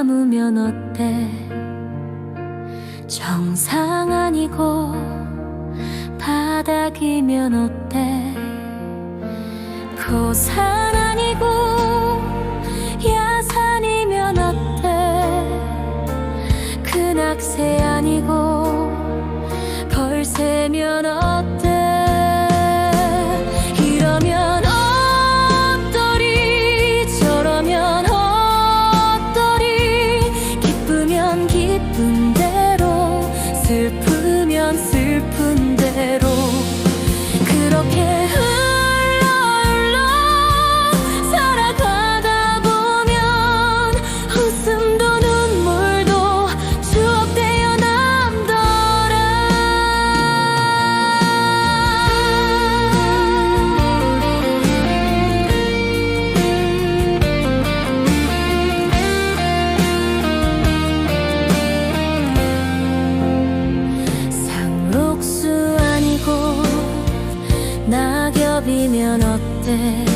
남으면 어때? 정상 아니고 바닥이면 어때? 고산 아니고 야산이면 어때? 큰 악세 아니고 벌새면 어때? 기쁜 대로 슬프면 슬픈 대로. 우리면 어때?